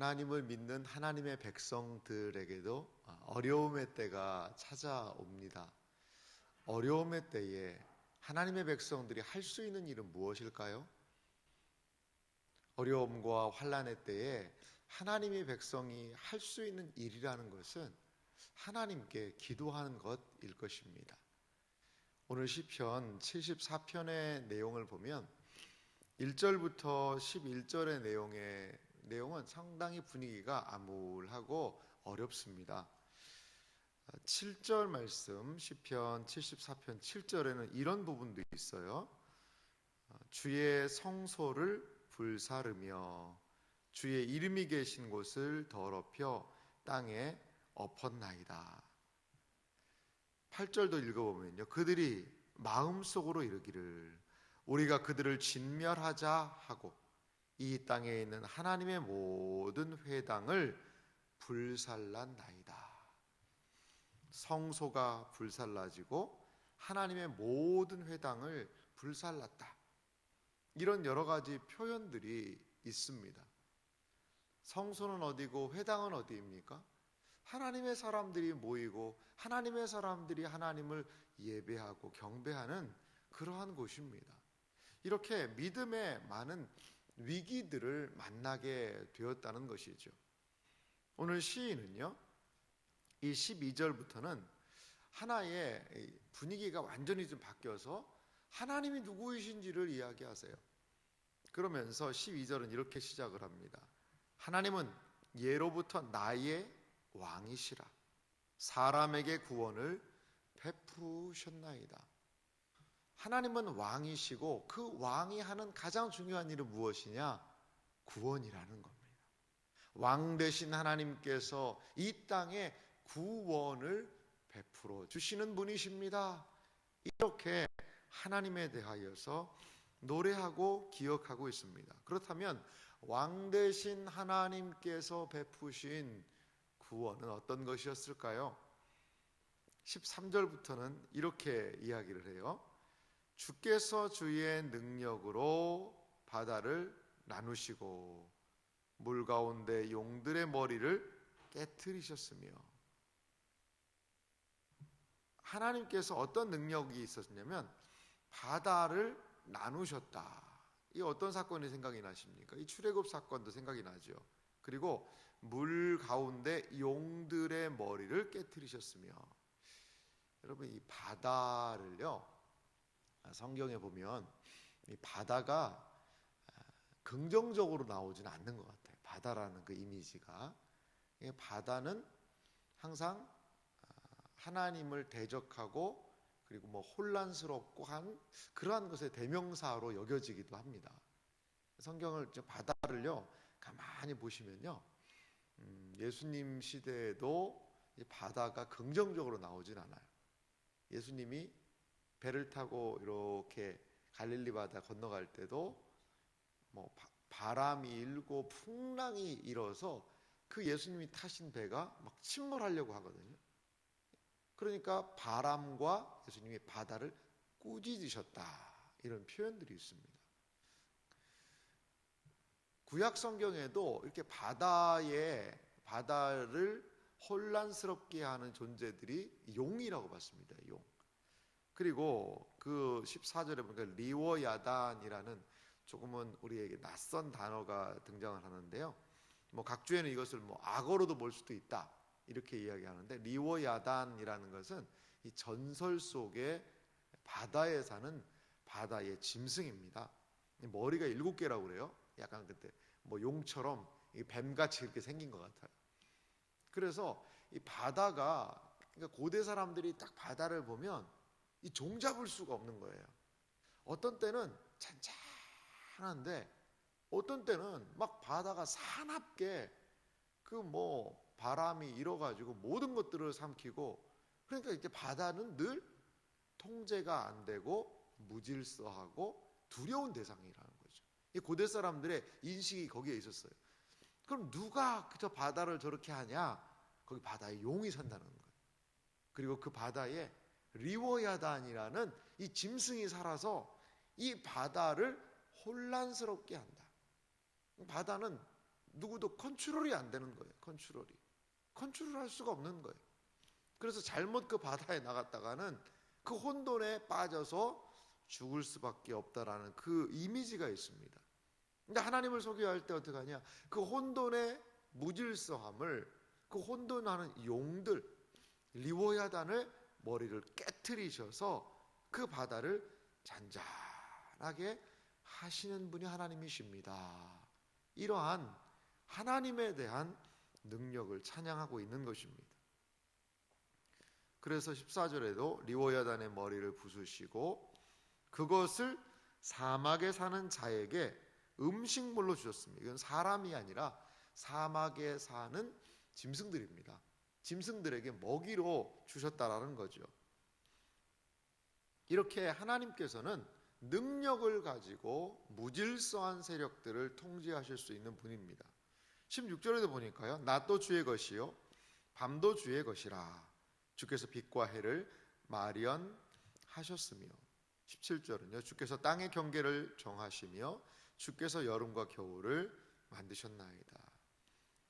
하나님을 믿는 하나님의 백성들에게도 어려움의 때가 찾아옵니다. 어려움의 때에 하나님의 백성들이 할 수 있는 일은 무엇일까요? 어려움과 환란의 때에 하나님의 백성이 할 수 있는 일이라는 것은 하나님께 기도하는 것일 것입니다. 오늘 시편 74편의 내용을 보면 1절부터 11절의 내용의 내용은 상당히 분위기가 암울하고 어렵습니다. 7절 말씀 시편 74편 7절에는 이런 부분도 있어요. 주의 성소를 불사르며 주의 이름이 계신 곳을 더럽혀 땅에 엎었나이다. 8절도 읽어보면요. 그들이 마음속으로 이르기를 우리가 그들을 진멸하자 하고 이 땅에 있는 하나님의 모든 회당을 불살랐나이다. 성소가 불살라지고 하나님의 모든 회당을 불살랐다. 이런 여러 가지 표현들이 있습니다. 성소는 어디고 회당은 어디입니까? 하나님의 사람들이 모이고 하나님의 사람들이 하나님을 예배하고 경배하는 그러한 곳입니다. 이렇게 믿음의 많은 위기들을 만나게 되었다는 것이죠. 오늘 시인은요, 이 12절부터는 하나의 분위기가 완전히 좀 바뀌어서 하나님이 누구이신지를 이야기하세요. 그러면서 12절은 이렇게 시작을 합니다. 하나님은 예로부터 나의 왕이시라. 사람에게 구원을 베푸셨나이다. 하나님은 왕이시고 그 왕이 하는 가장 중요한 일은 무엇이냐? 구원이라는 겁니다. 왕 대신 하나님께서 이 땅에 구원을 베풀어 주시는 분이십니다. 이렇게 하나님에 대하여서 노래하고 기억하고 있습니다. 그렇다면 왕 대신 하나님께서 베푸신 구원은 어떤 것이었을까요? 13절부터는 이렇게 이야기를 해요. 주께서 주의 능력으로 바다를 나누시고 물 가운데 용들의 머리를 깨뜨리셨으며 하나님께서 어떤 능력이 있었냐면 바다를 나누셨다. 이 어떤 사건이 생각이 나십니까? 이 출애굽 사건도 생각이 나죠. 그리고 물 가운데 용들의 머리를 깨뜨리셨으며 여러분 이 바다를요 성경에 보면 이 바다가 긍정적으로 나오지는 않는 것 같아요. 바다라는 그 이미지가 바다는 항상 하나님을 대적하고 그리고 뭐 혼란스럽고 한 그러한 것의 대명사로 여겨지기도 합니다. 성경을 바다를요 가만히 보시면요 음, 예수님 시대에도 바다가 긍정적으로 나오진 않아요. 예수님이 배를 타고 이렇게 갈릴리 바다 건너갈 때도 뭐 바람이 일고 풍랑이 일어서 그 예수님이 타신 배가 막 침몰하려고 하거든요. 그러니까 바람과 예수님이 바다를 꾸짖으셨다. 이런 표현들이 있습니다. 구약 성경에도 이렇게 바다에 바다를 혼란스럽게 하는 존재들이 용이라고 봤습니다. 용. 그리고 그 14절에 보니까 리워야단이라는 조금은 우리에게 낯선 단어가 등장을 하는데요. 뭐 각주에는 이것을 뭐 악어로도 볼 수도 있다. 이렇게 이야기하는데 리워야단이라는 것은 이 전설 속에 바다에 사는 바다의 짐승입니다. 머리가 일곱 개라고 그래요. 약간 그때 뭐 용처럼 뱀같이 이렇게 생긴 것 같아요. 그래서 이 바다가 그러니까 고대 사람들이 딱 바다를 보면 이 종잡을 수가 없는 거예요. 어떤 때는 잔잔한데 어떤 때는 막 바다가 사납게 그 뭐 바람이 일어가지고 모든 것들을 삼키고 그러니까 이렇게 바다는 늘 통제가 안 되고 무질서하고 두려운 대상이라는 거죠. 이 고대 사람들의 인식이 거기에 있었어요. 그럼 누가 그저 바다를 저렇게 하냐? 거기 바다에 용이 산다는 거예요. 그리고 그 바다에 리워야단이라는 이 짐승이 살아서 이 바다를 혼란스럽게 한다. 바다는 누구도 컨트롤이 안 되는 거예요. 컨트롤이. 컨트롤할 수가 없는 거예요. 그래서 잘못 그 바다에 나갔다가는 그 혼돈에 빠져서 죽을 수밖에 없다라는 그 이미지가 있습니다. 근데 하나님을 소개할 때 어떻게 하냐? 그 혼돈의 무질서함을 그 혼돈하는 용들 리워야단을 머리를 깨뜨리셔서 그 바다를 잔잔하게 하시는 분이 하나님이십니다. 이러한 하나님에 대한 능력을 찬양하고 있는 것입니다. 그래서 14절에도 리워야단의 머리를 부수시고 그것을 사막에 사는 자에게 음식물로 주셨습니다. 이건 사람이 아니라 사막에 사는 짐승들입니다. 짐승들에게 먹이로 주셨다라는 거죠. 이렇게 하나님께서는 능력을 가지고 무질서한 세력들을 통제하실 수 있는 분입니다. 16절에도 보니까요. 낮도 주의 것이요 밤도 주의 것이라. 주께서 빛과 해를 마련하셨으며 17절은요. 주께서 땅의 경계를 정하시며 주께서 여름과 겨울을 만드셨나이다.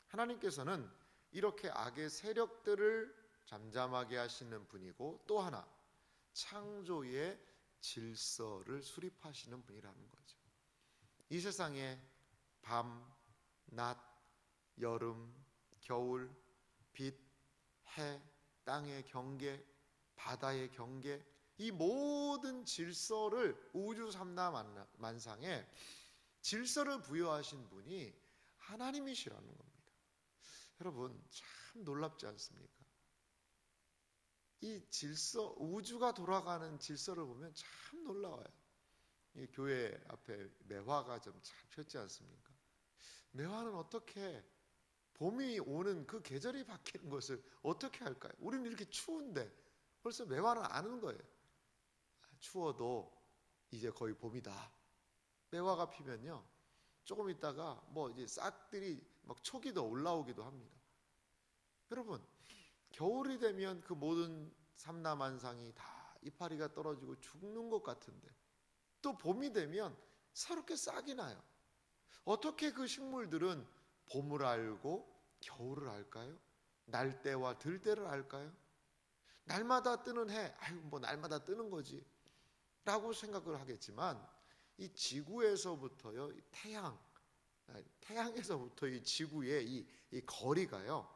하나님께서는 이렇게 악의 세력들을 잠잠하게 하시는 분이고 또 하나 창조의 질서를 수립하시는 분이라는 거죠. 이 세상에 밤, 낮, 여름, 겨울, 빛, 해, 땅의 경계, 바다의 경계, 이 모든 질서를 우주 삼라 만상에 질서를 부여하신 분이 하나님이시라는 겁니다. 여러분, 참 놀랍지 않습니까? 이 질서, 우주가 돌아가는 질서를 보면 참 놀라워요. 이 교회 앞에 매화가 좀 잘 폈지 않습니까? 매화는 어떻게 봄이 오는 그 계절이 바뀌는 것을 어떻게 할까요? 우리는 이렇게 추운데 벌써 매화는 아는 거예요. 추워도 이제 거의 봄이다. 매화가 피면요. 조금 있다가 뭐 이제 싹들이 막 촉이 더 올라오기도 합니다. 여러분, 겨울이 되면 그 모든 삼라만상이 다 이파리가 떨어지고 죽는 것 같은데 또 봄이 되면 새롭게 싹이 나요. 어떻게 그 식물들은 봄을 알고 겨울을 알까요? 날 때와 들 때를 알까요? 날마다 뜨는 해, 아유, 뭐 날마다 뜨는 거지. 라고 생각을 하겠지만, 이 지구에서부터요, 태양, 태양에서부터 이 지구의 이, 이 거리가요,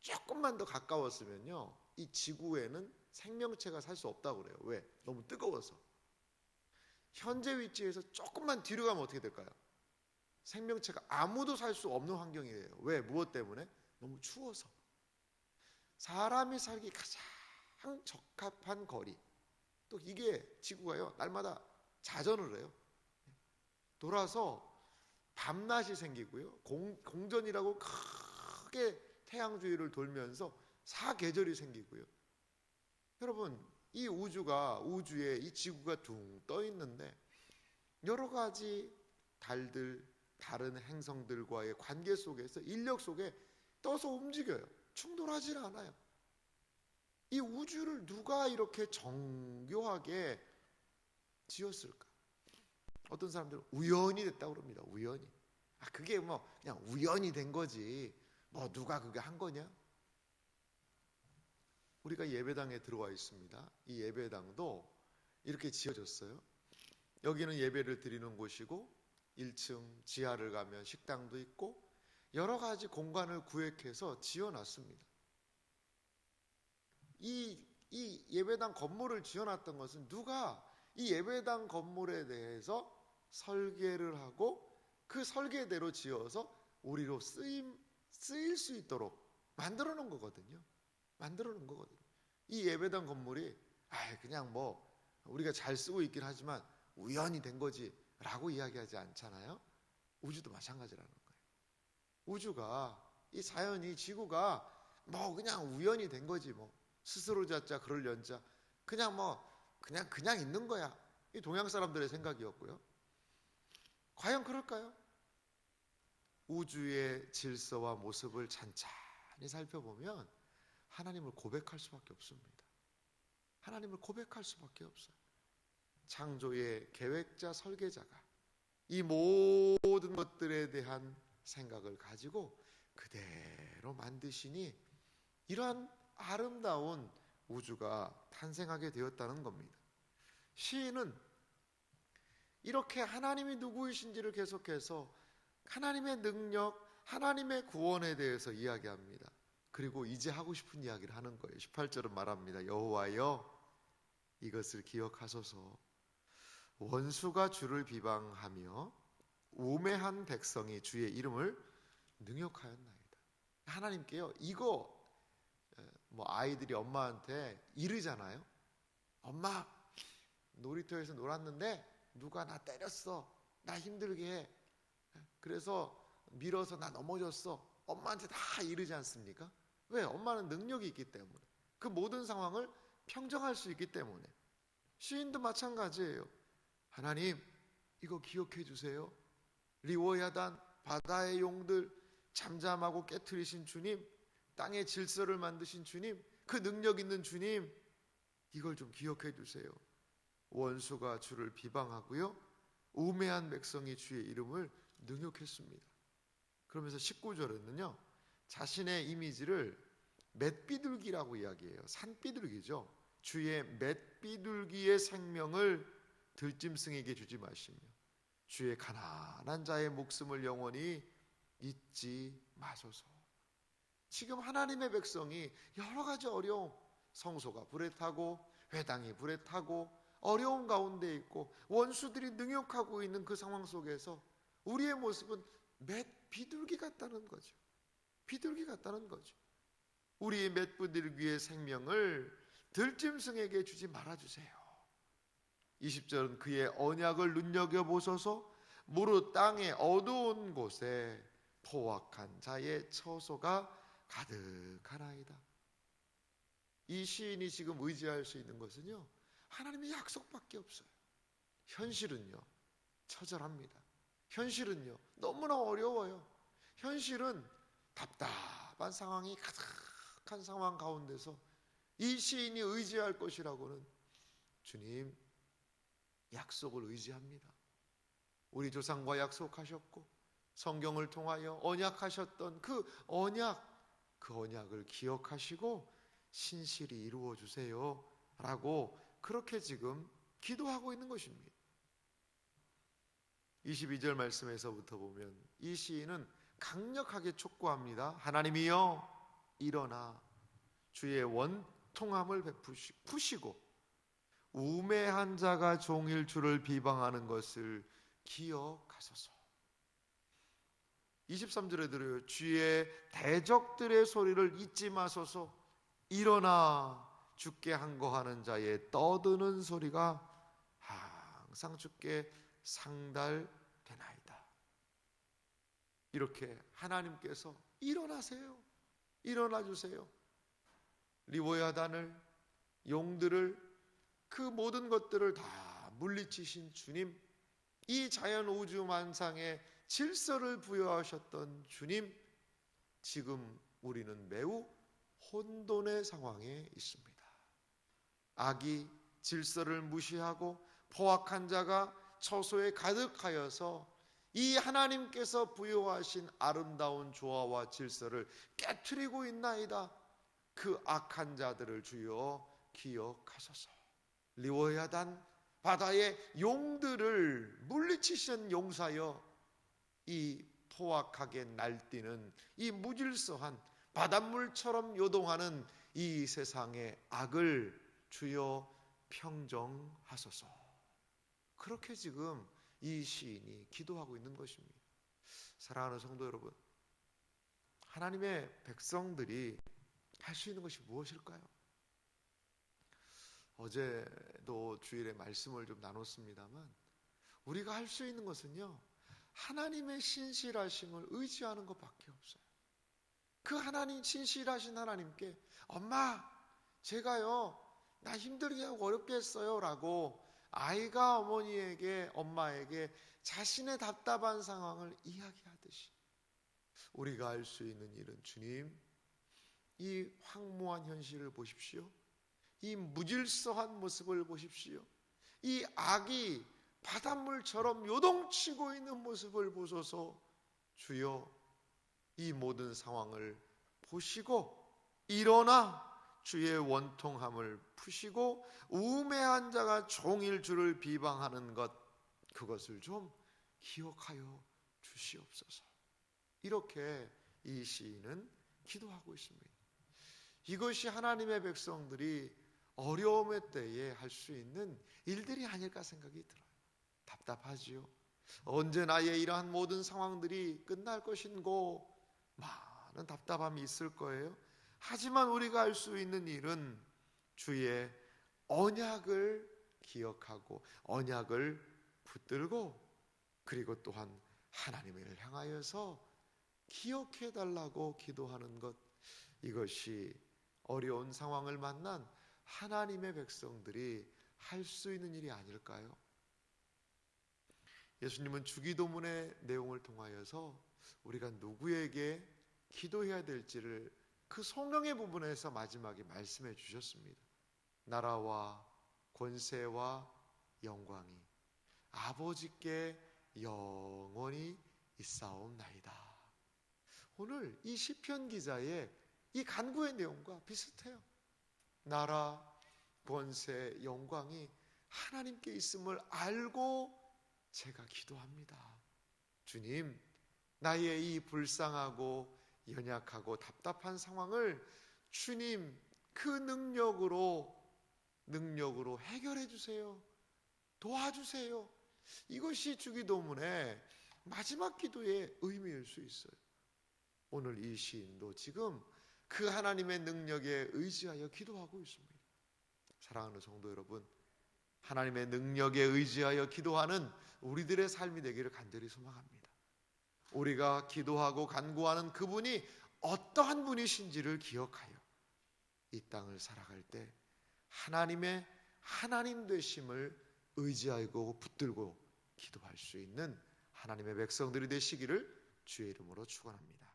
조금만 더 가까웠으면요, 이 지구에는 생명체가 살 수 없다고 그래요. 왜? 너무 뜨거워서. 현재 위치에서 조금만 뒤로 가면 어떻게 될까요? 생명체가 아무도 살 수 없는 환경이에요. 왜? 무엇 때문에? 너무 추워서. 사람이 살기 가장 적합한 거리. 또 이게 지구가요, 날마다 자전을 해요. 돌아서 밤낮이 생기고요. 공, 공전이라고 크게 태양 주위를 돌면서 사계절이 생기고요. 여러분, 이 우주가, 우주에 이 지구가 둥 떠 있는데 여러 가지 달들, 다른 행성들과의 관계 속에서 인력 속에 떠서 움직여요. 충돌하지 않아요. 이 우주를 누가 이렇게 정교하게 지었을까? 어떤 사람들은 우연히 됐다고 그럽니다. 우연히. 아, 그게 뭐 그냥 우연히 된 거지. 뭐 누가 그게 한 거냐? 우리가 예배당에 들어와 있습니다. 이 예배당도 이렇게 지어졌어요. 여기는 예배를 드리는 곳이고 1층 지하를 가면 식당도 있고 여러 가지 공간을 구획해서 지어놨습니다. 이, 이 예배당 건물을 지어놨던 것은 누가 이 예배당 건물에 대해서 설계를 하고 그 설계대로 지어서 우리로 쓰임, 쓰일 수 있도록 만들어 놓은 거거든요. 만들어 놓은 거거든요. 이 예배당 건물이 아 그냥 뭐 우리가 잘 쓰고 있긴 하지만 우연히 된 거지 라고 이야기하지 않잖아요. 우주도 마찬가지라는 거예요. 우주가 이 자연이 지구가 뭐 그냥 우연히 된 거지 뭐 스스로 자자 그럴련자 그냥 뭐 그냥 그냥 있는 거야. 이 동양 사람들의 생각이었고요. 과연 그럴까요? 우주의 질서와 모습을 찬찬히 살펴보면 하나님을 고백할 수밖에 없습니다. 하나님을 고백할 수밖에 없어요. 창조의 계획자 설계자가 이 모든 것들에 대한 생각을 가지고 그대로 만드시니 이러한 아름다운 우주가 탄생하게 되었다는 겁니다. 시인은 이렇게 하나님이 누구이신지를 계속해서 하나님의 능력, 하나님의 구원에 대해서 이야기합니다. 그리고 이제 하고 싶은 이야기를 하는 거예요. 18절은 말합니다. 여호와여 이것을 기억하소서. 원수가 주를 비방하며 우매한 백성이 주의 이름을 능욕하였나이다. 하나님께요. 이거 뭐 아이들이 엄마한테 이르잖아요. 엄마 놀이터에서 놀았는데 누가 나 때렸어. 나 힘들게 해. 그래서 밀어서 나 넘어졌어. 엄마한테 다 이르지 않습니까? 왜? 엄마는 능력이 있기 때문에. 그 모든 상황을 평정할 수 있기 때문에. 시인도 마찬가지예요. 하나님, 이거 기억해 주세요. 리워야단, 바다의 용들, 잠잠하고 깨트리신 주님, 땅의 질서를 만드신 주님, 그 능력 있는 주님, 이걸 좀 기억해 주세요. 원수가 주를 비방하고요. 우매한 백성이 주의 이름을 능욕했습니다. 그러면서 19절에는요. 자신의 이미지를 맷비둘기라고 이야기해요. 산비둘기죠. 주의 맷비둘기의 생명을 들짐승에게 주지 마시며 주의 가난한 자의 목숨을 영원히 잊지 마소서. 지금 하나님의 백성이 여러 가지 어려움, 성소가 불에 타고 회당이 불에 타고 어려운 가운데 있고 원수들이 능욕하고 있는 그 상황 속에서 우리의 모습은 맷 비둘기 같다는 거죠. 비둘기 같다는 거죠. 우리 맷 비둘기의 생명을 들짐승에게 주지 말아 주세요. 20절은 그의 언약을 눈여겨 보소서 무릇 땅의 어두운 곳에 포악한 자의 처소가 가득하나이다. 이 시인이 지금 의지할 수 있는 것은요. 하나님의 약속밖에 없어요. 현실은요. 처절합니다. 현실은요. 너무나 어려워요. 현실은 답답한 상황이 가득한 상황 가운데서 이 시인이 의지할 것이라고는 주님 약속을 의지합니다. 우리 조상과 약속하셨고 성경을 통하여 언약하셨던 그 언약 그 언약을 기억하시고 신실히 이루어 주세요. 라고 그렇게 지금 기도하고 있는 것입니다. 22절 말씀에서부터 보면 이 시인은 강력하게 촉구합니다. 하나님이여 일어나 주의 원통함을 베푸시고 우매한 자가 종일 주를 비방하는 것을 기억하소서. 23절에 들어요. 주의 대적들의 소리를 잊지 마소서. 일어나 죽게 항거하는 자의 떠드는 소리가 항상 죽게 상달되나이다. 이렇게 하나님께서 일어나세요. 일어나 주세요. 리보야단을 용들을 그 모든 것들을 다 물리치신 주님, 이 자연 우주 만상에 질서를 부여하셨던 주님, 지금 우리는 매우 혼돈의 상황에 있습니다. 악이 질서를 무시하고 포악한 자가 처소에 가득하여서 이 하나님께서 부여하신 아름다운 조화와 질서를 깨뜨리고 있나이다. 그 악한 자들을 주여 기억하소서. 리워야단 바다의 용들을 물리치신 용사여 이 포악하게 날뛰는 이 무질서한 바닷물처럼 요동하는 이 세상의 악을 주여 평정하소서. 그렇게 지금 이 시인이 기도하고 있는 것입니다. 사랑하는 성도 여러분, 하나님의 백성들이 할 수 있는 것이 무엇일까요? 어제도 주일에 말씀을 좀 나눴습니다만 우리가 할 수 있는 것은요 하나님의 신실하심을 의지하는 것밖에 없어요. 그 하나님 신실하신 하나님께 엄마 제가요 나 힘들게 하고 어렵게 했어요 라고 아이가 어머니에게 엄마에게 자신의 답답한 상황을 이야기하듯이 우리가 할 수 있는 일은 주님 이 황무한 현실을 보십시오. 이 무질서한 모습을 보십시오. 이 악이 바닷물처럼 요동치고 있는 모습을 보소서 주여 이 모든 상황을 보시고 일어나 주의 원통함을 푸시고 우매한 자가 종일 주를 비방하는 것 그것을 좀 기억하여 주시옵소서. 이렇게 이 시인은 기도하고 있습니다. 이것이 하나님의 백성들이 어려움의 때에 할 수 있는 일들이 아닐까 생각이 들어요. 답답하지요. 언제 나의 이러한 모든 상황들이 끝날 것인고 많은 답답함이 있을 거예요. 하지만 우리가 할 수 있는 일은 주의 언약을 기억하고 언약을 붙들고 그리고 또한 하나님을 향하여서 기억해 달라고 기도하는 것 이것이 어려운 상황을 만난 하나님의 백성들이 할 수 있는 일이 아닐까요? 예수님은 주기도문의 내용을 통하여서 우리가 누구에게 기도해야 될지를 그 성령의 부분에서 마지막에 말씀해 주셨습니다. 나라와 권세와 영광이 아버지께 영원히 있사옵나이다. 오늘 이 시편 기자의 이 간구의 내용과 비슷해요. 나라, 권세, 영광이 하나님께 있음을 알고 제가 기도합니다. 주님, 나의 이 불쌍하고 연약하고 답답한 상황을 주님 그 능력으로 능력으로 해결해 주세요. 도와주세요. 이것이 주기도문의 마지막 기도의 의미일 수 있어요. 오늘 이 시인도 지금 그 하나님의 능력에 의지하여 기도하고 있습니다. 사랑하는 성도 여러분, 하나님의 능력에 의지하여 기도하는 우리들의 삶이 되기를 간절히 소망합니다. 우리가 기도하고 간구하는 그분이 어떠한 분이신지를 기억하여 이 땅을 살아갈 때 하나님의 하나님 되심을 의지하고 붙들고 기도할 수 있는 하나님의 백성들이 되시기를 주의 이름으로 축원합니다.